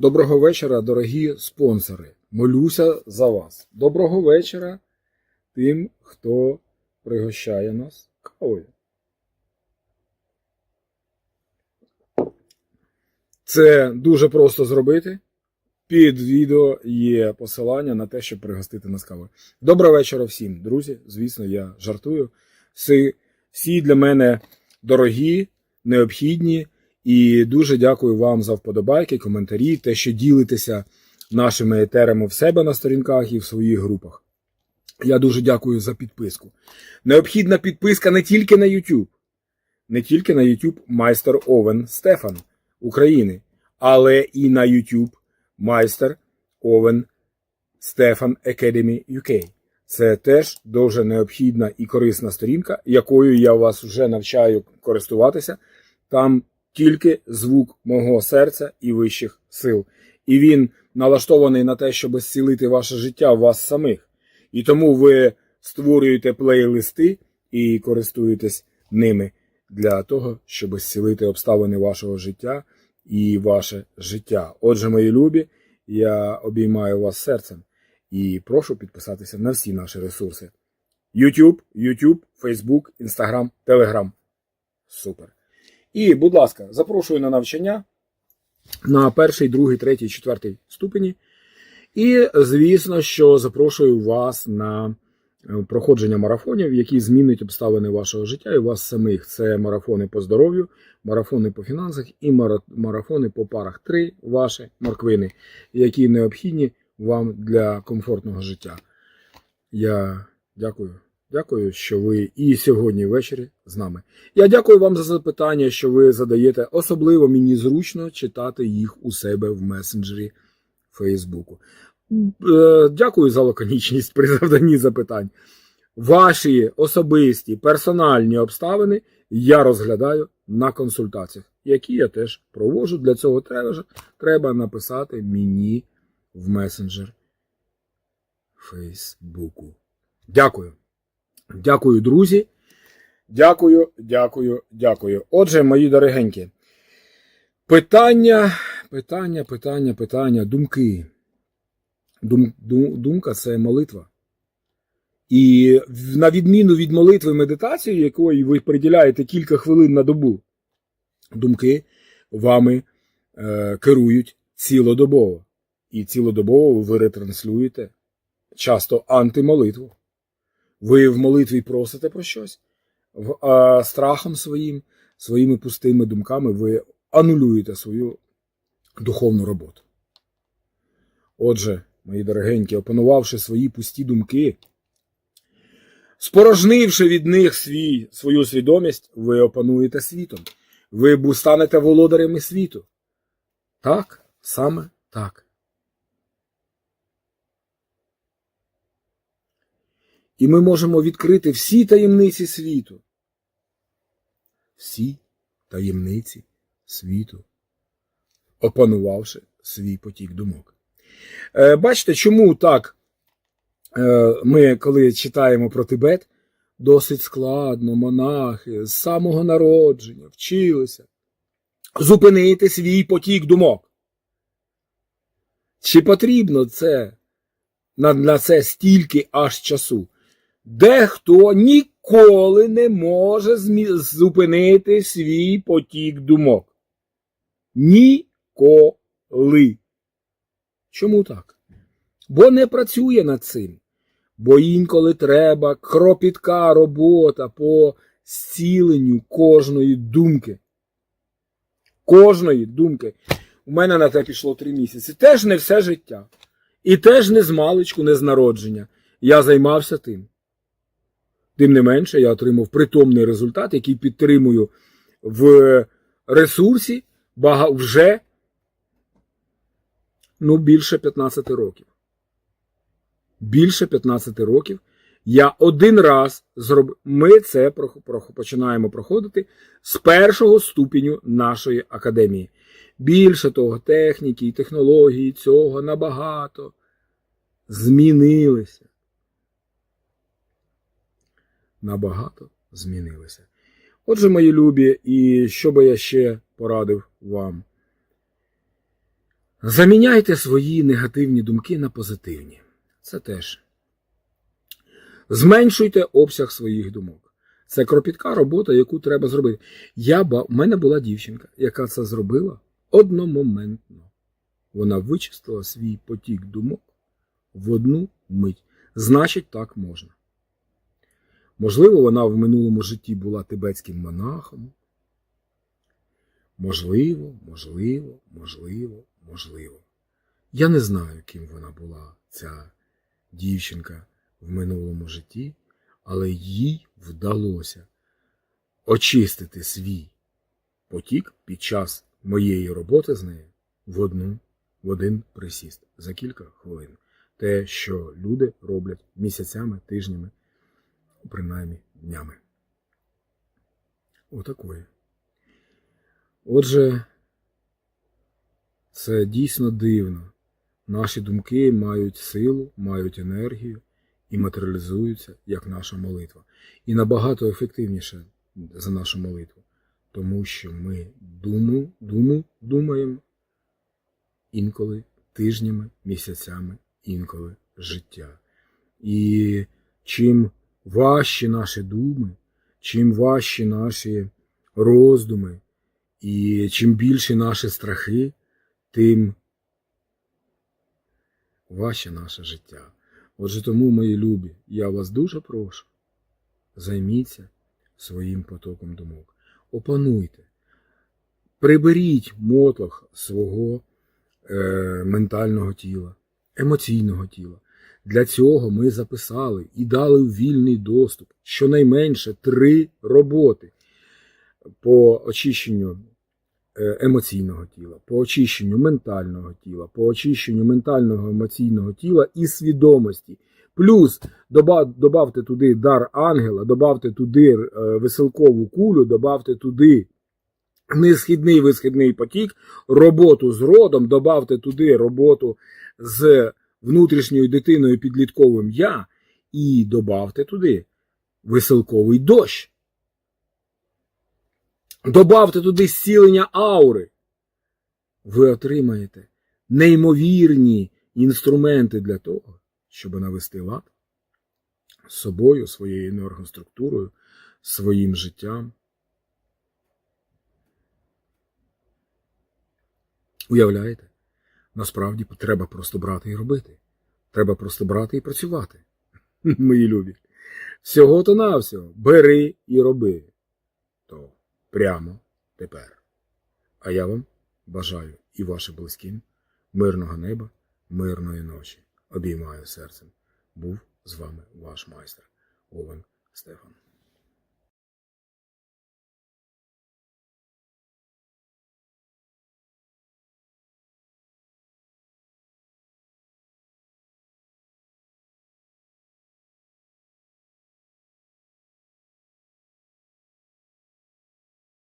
Доброго вечора, дорогі спонсори. Молюся за вас. Доброго вечора тим, хто пригощає нас кавою. Це дуже просто зробити. Під відео є посилання на те, щоб пригостити нас кавою. Доброго вечора всім, друзі. Звісно, я жартую. Всі, всі для мене дорогі, необхідні. І дуже дякую вам за вподобайки, коментарі, те, що ділитеся нашими етерами в себе на сторінках і в своїх групах. Я дуже дякую за підписку. Необхідна підписка не тільки на YouTube, не тільки на YouTube майстер Овен Стефан України, але і на YouTube майстер Овен Стефан Academy UK. Це теж дуже необхідна і корисна сторінка, якою я вас вже навчаю користуватися. Там тільки звук мого серця і вищих сил. І він налаштований на те, щоб зцілити ваше життя вас самих. І тому ви створюєте плейлисти і користуєтесь ними для того, щоб зцілити обставини вашого життя і ваше життя. Отже, мої любі, я обіймаю вас серцем і прошу підписатися на всі наші ресурси: YouTube, YouTube, Facebook, Instagram, Telegram. Супер. І, будь ласка, запрошую на навчання на перший, другий, третій, четвертий ступені. І, звісно, що запрошую вас на е, проходження марафонів, які змінять обставини вашого життя і вас самих. Це марафони по здоров'ю, марафони по фінансах і марафони по парах. Три ваші морквини, які необхідні вам для комфортного життя. Я дякую. Дякую, що ви і сьогодні ввечері з нами. Я дякую вам за запитання, що ви задаєте. Особливо мені зручно читати їх у себе в месенджері Фейсбуку. Е, Дякую за лаконічність при завданні запитань. Ваші особисті персональні обставини я розглядаю на консультаціях, які я теж проводжу. Для цього треба, треба написати мені в месенджер Фейсбуку. Дякую. Дякую, друзі. Дякую, дякую, дякую. Отже, мої дорогенькі. Питання, питання, питання, питання, думки. Дум, дум, думка це молитва. І на відміну від молитви медитації, якої ви приділяєте кілька хвилин на добу, думки вами е, керують цілодобово. І цілодобово ви ретранслюєте часто антимолитву. Ви в молитві просите про щось, а, страхом своїм, своїми пустими думками ви анулюєте свою духовну роботу. Отже, мої дорогенькі, опанувавши свої пусті думки, спорожнивши від них свій, свою свідомість, ви опануєте світом. Ви станете володарями світу. Так, саме так. І ми можемо відкрити всі таємниці світу. Всі таємниці світу, опанувавши свій потік думок. Е, бачите, чому так е, ми, коли читаємо про Тибет, досить складно, монахи з самого народження вчилися зупинити свій потік думок. Чи потрібно це на, на це стільки аж часу? Дехто ніколи не може зупинити свій потік думок. Ніколи. Чому так? Бо не працює над цим. Бо інколи треба кропітка робота по зціленню кожної думки. Кожної думки. У мене на те пішло три місяці. Теж не все життя. І теж не з маличку, не з народження. Я займався тим. Тим не менше, я отримав притомний результат, який підтримую в ресурсі вже ну, більше 15 років. Більше 15 років. Я один раз зроб... Ми це починаємо проходити з першого ступеню нашої академії. Більше того, техніки і технології цього набагато змінилися набагато змінилися. Отже, мої любі, і що би я ще порадив вам? Заміняйте свої негативні думки на позитивні. Це теж. Зменшуйте обсяг своїх думок. Це кропітка робота, яку треба зробити. Я, ба- У мене була дівчинка, яка це зробила одномоментно. Вона вичистила свій потік думок в одну мить. Значить, так можна. Можливо, вона в минулому житті була тибетським монахом. Можливо, можливо, можливо, можливо. Я не знаю, ким вона була, ця дівчинка в минулому житті, але їй вдалося очистити свій потік під час моєї роботи з нею в одну, в один присіст за кілька хвилин. Те, що люди роблять місяцями, тижнями, принаймні днями. Отакої. Отже, це дійсно дивно. Наші думки мають силу, мають енергію і матеріалізуються як наша молитва. І набагато ефективніше за нашу молитву, тому що ми думу, думу, думаємо інколи тижнями, місяцями, інколи життя. І чим важчі наші думи, чим важчі наші роздуми, і чим більші наші страхи, тим важче наше життя. Отже, тому, мої любі, я вас дуже прошу, займіться своїм потоком думок. Опануйте, приберіть мотлох свого е, ментального тіла, емоційного тіла. Для цього ми записали і дали вільний доступ щонайменше три роботи по очищенню е, емоційного тіла, по очищенню ментального тіла, по очищенню ментального емоційного тіла і свідомості. Плюс добавте туди дар ангела, добавте туди е, веселкову кулю, добавте туди несхідний висхідний потік, роботу з родом, добавте туди роботу з внутрішньою дитиною підлітковим я, і добавте туди веселковий дощ. Добавте туди зцілення аури. Ви отримаєте неймовірні інструменти для того, щоб навести лад з собою, своєю енергоструктурою, своїм життям. Уявляєте? Насправді треба просто брати і робити. Треба просто брати і працювати. Мої любі. Всього то навсього. Бери і роби. То прямо тепер. А я вам бажаю і вашим близьким мирного неба, мирної ночі. Обіймаю серцем. Був з вами ваш майстер Овен Стефан.